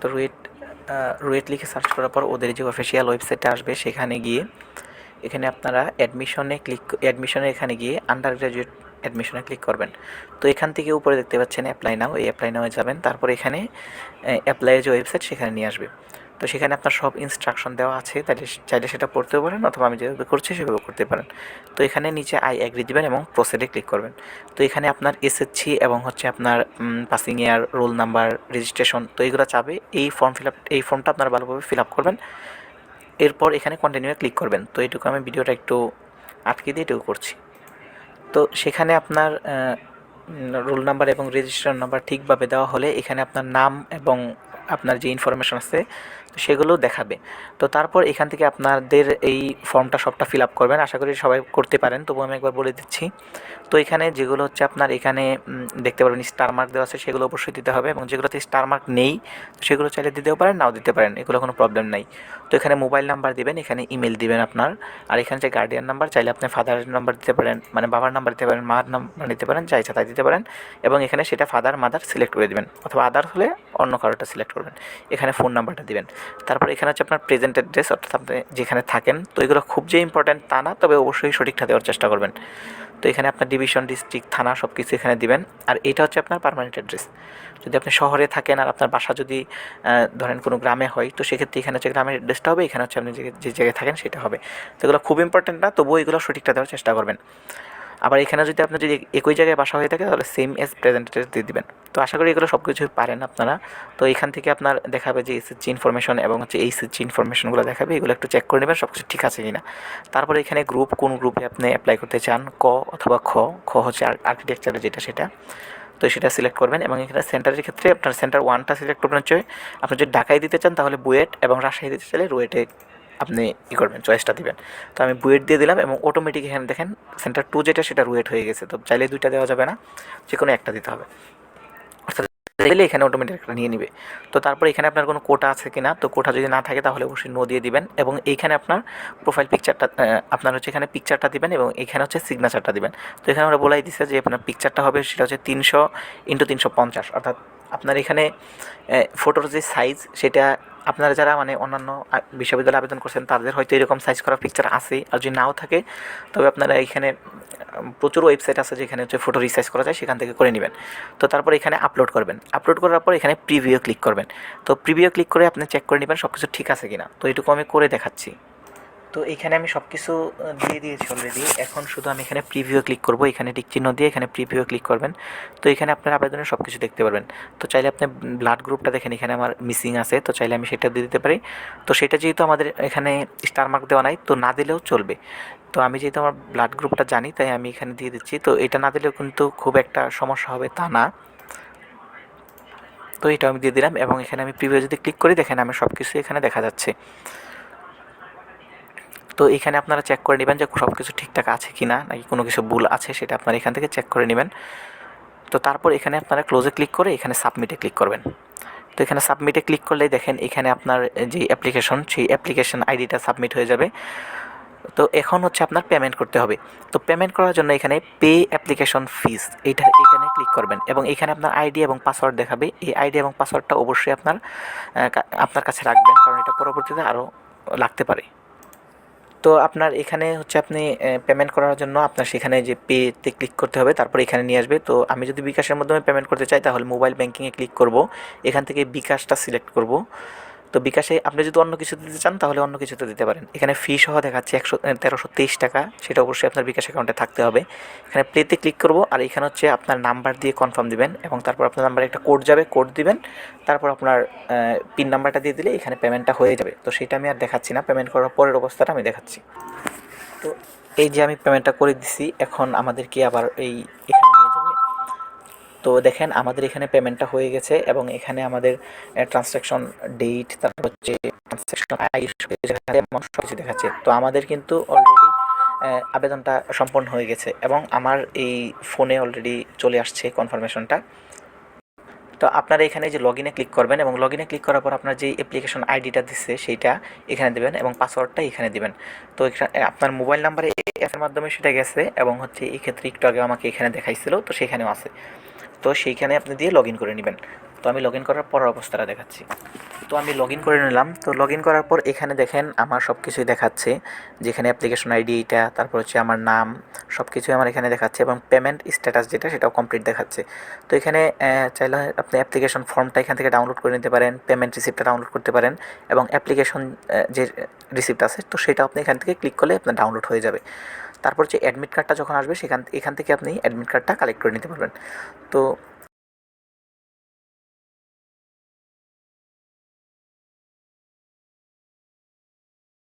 তো রুয়েট রুয়েট লিখে সার্চ করার পর ওদের যে অফিসিয়াল ওয়েবসাইটটা আসবে সেখানে গিয়ে এখানে আপনারা অ্যাডমিশনে ক্লিক অ্যাডমিশনে এখানে গিয়ে আন্ডার গ্র্যাজুয়েট অ্যাডমিশনে ক্লিক করবেন। তো এখান থেকে উপরে দেখতে পাচ্ছেন অ্যাপ্লাই নাও এই অ্যাপ্লাই নাও যাবেন। তারপর এখানে অ্যাপ্লাইয়ের যে ওয়েবসাইট সেখানে নিয়ে আসবে। তো সেখানে আপনার সব ইনস্ট্রাকশন দেওয়া আছে তাহলে চাইলে সেটা পড়তেও পারেন অথবা আমি যেভাবে করছি সেভাবে করতে পারেন। তো এখানে নিচে আই অ্যাগ্রি দিবেন এবং প্রসেডে ক্লিক করবেন। তো এখানে আপনার এসএসসি এবং হচ্ছে আপনার passing year roll number registration তো এইগুলো চাবে এই ফর্ম ফিল আপ এই ফর্মটা আপনারা ভালোভাবে ফিল আপ করবেন। এরপর এখানে কন্টিনিউ ক্লিক করবেন। তো এইটুকু আমি ভিডিওটা একটু আটকে দিয়ে এটুকু করছি। তো সেখানে আপনার রোল নাম্বার এবং রেজিস্ট্রেশন নাম্বার ঠিকভাবে দেওয়া হলে এখানে আপনার নাম এবং আপনার যে ইনফরমেশন আছে, তো সেগুলো দেখাবে। তো তারপর এখান থেকে আপনাদের এই ফর্মটা সবটা ফিল আপ করবেন। আশা করি সবাই করতে পারেন। তবু আমি একবার বলে দিচ্ছি। তো এখানে যেগুলো হচ্ছে আপনার এখানে দেখতে পারবেন স্টার মার্ক দেওয়া আছে, সেগুলো অবশ্যই দিতে হবে এবং যেগুলোতে স্টার মার্ক নেই সেগুলো চাইলে দিতেও পারেন, নাও দিতে পারেন। এগুলো কোনো প্রবলেম নাই। তো এখানে মোবাইল নাম্বার দিবেন, এখানে ইমেল দিবেন আপনার। আর এখানে যে গার্ডিয়ান নাম্বার চাইলে আপনি ফাদারের নাম্বার দিতে পারেন মানে বাবার নাম্বার দিতে পারেন, মার নাম্বার দিতে পারেন যা ইচ্ছা তাই দিতে পারেন। এবং এখানে সেটা ফাদার মাদার সিলেক্ট করে দেবেন। অথবা আদার হলে অন্য কারোটা সিলেক্ট করবেন। এখানে ফোন নাম্বারটা দিবেন। তারপর এখানে হচ্ছে আপনার প্রেজেন্ট অ্যাড্রেস অর্থাৎ আপনি যেখানে থাকেন। তো এগুলো খুব যে ইম্পর্ট্যান্ট তা না, তবে অবশ্যই সঠিকটা দেওয়ার চেষ্টা করবেন। তো এখানে আপনার ডিভিশন ডিস্ট্রিক্ট থানা সব কিছু এখানে দিবেন। আর এটা হচ্ছে আপনার পারমানেন্ট অ্যাড্রেস যদি আপনি শহরে থাকেন আর আপনার বাসা যদি ধরেন কোনো গ্রামে হয়, তো সেক্ষেত্রে এখানে হচ্ছে গ্রামের অ্যাড্রেসটা হবে, এখানে হচ্ছে আপনি যে জায়গায় থাকেন সেটা হবে। তো এগুলো খুব ইম্পর্টেন্ট না, তবুও এগুলো সঠিকটা দেওয়ার চেষ্টা করবেন। আবার এখানে যদি আপনার যদি একই জায়গায় বাসা হয়ে থাকে, তাহলে সেম এস প্রেজেন্টেটিভ দিয়ে দিবেন। তো আশা করি এগুলো সব কিছুই পারেন আপনারা। তো এখান থেকে আপনার দেখাবে যে এসএসজি ইনফরমেশন এবং হচ্ছে এইচএসজি ইনফরমেশনগুলো দেখাবে, এগুলো একটু চেক করে নেবেন সব কিছু ঠিক আছে কিনা। তারপরে এখানে গ্রুপ কোন গ্রুপে আপনি অ্যাপ্লাই করতে চান, ক অথবা খ খ হচ্ছে আর্কিটেকচারের যেটা সেটা। তো সেটা সিলেক্ট করবেন এবং এখানে সেন্টারের ক্ষেত্রে আপনার সেন্টার ওয়ানটা সিলেক্ট করবেন হচ্ছে, আপনি যদি ঢাকায় দিতে চান তাহলে বুয়েট এবং রাজশাহী দিতে চাইলে রুয়েটে আপনি ই করবেন চয়েসটা দিবেন। তো আমি বুয়েট দিয়ে দিলাম এবং অটোমেটিক এখানে দেখেন সেন্টার টু যেটা সেটা রুয়েট হয়ে গেছে। তো চাইলে দুইটা দেওয়া যাবে না যে কোনো একটা দিতে হবে। অর্থাৎ দিলে এখানে অটোমেটিক একটা নিয়ে নিবে। তো তারপর এখানে আপনার কোনো কোটা আছে কিনা, তো কোটা যদি না থাকে তাহলে অবশ্যই নো দিয়ে দিবেন এবং এইখানে আপনার প্রোফাইল পিকচারটা আপনার হচ্ছে এখানে পিকচারটা দিবেন এবং এখানে হচ্ছে সিগনেচারটা দিবেন। তো এখানে আমরা বলাই দিচ্ছে যে আপনার পিকচারটা হবে সেটা হচ্ছে তিনশো ইন্টু তিনশো পঞ্চাশ। অর্থাৎ আপনার এখানে ফটোর যে সাইজ সেটা আপনারা যারা মানে অন্যান্য বিশ্ববিদ্যালয়ে আবেদন করছেন, তাদের হয়তো এরকম সাইজ করা পিকচার আছে আর যদি নাও থাকে, তবে আপনারা এখানে প্রচুর ওয়েবসাইট আছে যেখানে হচ্ছে ফটো রিসাইজ করা যায়, সেখান থেকে করে নেবেন। তো তারপর এখানে আপলোড করবেন। আপলোড করার পর এখানে প্রিভিউ ক্লিক করবেন। তো প্রিভিও ক্লিক করে আপনি চেক করে নেবেন সব কিছু ঠিক আছে কিনা। তো এটুকু আমি করে দেখাচ্ছি। তো এখানে আমি সব কিছু দিয়ে দিয়েছি অলরেডি এখন শুধু আমি এখানে প্রিভিউ ক্লিক করব। এখানে টিক চিহ্ন দিয়ে এখানে প্রিভিউ ক্লিক করবেন। তো এখানে আপনার আবেদনের সব কিছু দেখতে পারবেন। তো চাইলে আপনি ব্লাড গ্রুপটা দেখেন, এখানে আমার মিসিং আছে। তো চাইলে আমি সেটা দিয়ে দিতে পারি। তো সেটা যেহেতু আমাদের এখানে স্টার মার্ক দেওয়া নাই, তো না দিলেও চলবে। তো আমি যেহেতু আমার ব্লাড গ্রুপটা জানি, তাই আমি এখানে দিয়ে দিচ্ছি। তো এটা না দিলেও কিন্তু খুব একটা সমস্যা হবে তা না। তো এটা আমি দিয়ে দিলাম। এবং এখানে আমি প্রিভিউ যদি ক্লিক করি, দেখেন আমি সব কিছু এখানে দেখা যাচ্ছে। তো এখানে আপনারা চেক করে নেবেন যে সব কিছু ঠিকঠাক আছে কি না নাকি কোনো কিছু ভুল আছে সেটা আপনারা এখান থেকে চেক করে নেবেন। তো তারপর এখানে আপনারা ক্লোজে ক্লিক করে এখানে সাবমিটে ক্লিক করবেন। তো এখানে সাবমিটে ক্লিক করলেই দেখেন এখানে আপনার যে অ্যাপ্লিকেশন সেই অ্যাপ্লিকেশন আইডিটা সাবমিট হয়ে যাবে। তো এখন হচ্ছে আপনার পেমেন্ট করতে হবে। তো পেমেন্ট করার জন্য এখানে পে অ্যাপ্লিকেশন ফিস এইটা এখানে ক্লিক করবেন এবং এখানে আপনার আইডি এবং পাসওয়ার্ড দেখাবে। এই আইডি এবং পাসওয়ার্ডটা অবশ্যই আপনার আপনার কাছে রাখবেন, কারণ এটা পরবর্তীতে আরও লাগতে পারে। তো আপনার এখানে হচ্ছে আপনি পেমেন্ট করার জন্য আপনার সেখানে যে পেতে ক্লিক করতে হবে, তারপর এখানে নিয়ে আসবে। তো আমি যদি বিকাশের মাধ্যমে পেমেন্ট করতে চাই, তাহলে মোবাইল ব্যাঙ্কিংয়ে ক্লিক করব। এখান থেকে বিকাশটা সিলেক্ট করব। তো বিকাশে আপনি যদি অন্য কিছু দিতে চান, তাহলে অন্য কিছুতে দিতে পারেন। এখানে ফি সহ দেখাচ্ছে একশো তেরোশো তেইশ টাকা। সেটা অবশ্যই আপনার বিকাশ অ্যাকাউন্টে থাকতে হবে। এখানে প্লেতে ক্লিক করব, আর এখানে হচ্ছে আপনার নাম্বার দিয়ে কনফার্ম দিবেন এবং তারপর আপনার নাম্বারে একটা কোড যাবে কোড দিবেন। তারপর আপনার পিন নাম্বারটা দিয়ে দিলে এখানে পেমেন্টটা হয়ে যাবে। তো সেটা আমি আর দেখাচ্ছি না। পেমেন্ট করার পরের অবস্থাটা আমি দেখাচ্ছি। তো এই যে আমি পেমেন্টটা করে দিছি, এখন আমাদেরকে আবার এই এখানে তো দেখেন, আমাদের এখানে পেমেন্টটা হয়ে গেছে এবং এখানে আমাদের ট্রান্সাকশন ডেট তারপর হচ্ছে ট্রান্সাকশন কিছু দেখাচ্ছে। তো আমাদের কিন্তু অলরেডি আবেদনটা সম্পন্ন হয়ে গেছে এবং আমার এই ফোনে অলরেডি চলে আসছে কনফার্মেশনটা তো আপনারা এখানে যে লগ ইনে ক্লিক করবেন এবং লগ ইনে ক্লিক করার পর আপনার যে অ্যাপ্লিকেশন আইডিটা দিচ্ছে সেইটা এখানে দেবেন এবং পাসওয়ার্ডটা এখানে দেবেন। তো এখানে আপনার মোবাইল নাম্বারে অ্যাপের মাধ্যমে সেটা গেছে এবং হচ্ছে এই ক্ষেত্রে একটু আগে আমাকে এখানে দেখাইছিল, তো সেখানেও আছে। তো সেইখানে আপনি দিয়ে লগ ইন করে নেবেন। তো আমি লগ ইন করার পরের অবস্থাটা দেখাচ্ছি। তো আমি লগ ইন করে নিলাম। তো লগ ইন করার পর এখানে দেখেন আমার সব কিছুই দেখাচ্ছে। যেখানে অ্যাপ্লিকেশন আইডি এটা, তারপর হচ্ছে আমার নাম সব কিছুই আমার এখানে দেখাচ্ছে এবং পেমেন্ট স্ট্যাটাস যেটা, সেটাও কমপ্লিট দেখাচ্ছে। তো এখানে চাইলে আপনি অ্যাপ্লিকেশন ফর্মটা এখান থেকে ডাউনলোড করে নিতে পারেন পেমেন্ট রিসিপ্টটা ডাউনলোড করতে পারেন এবং অ্যাপ্লিকেশন যে রিসিপ্ট আছে, তো সেটা আপনি এখান থেকে ক্লিক করলে আপনার ডাউনলোড হয়ে যাবে। তারপর যে অ্যাডমিট কার্ডটা যখন আসবে, সেখান এখান থেকে আপনি অ্যাডমিট কার্ডটা কালেক্ট করে নিতে পারবেন। তো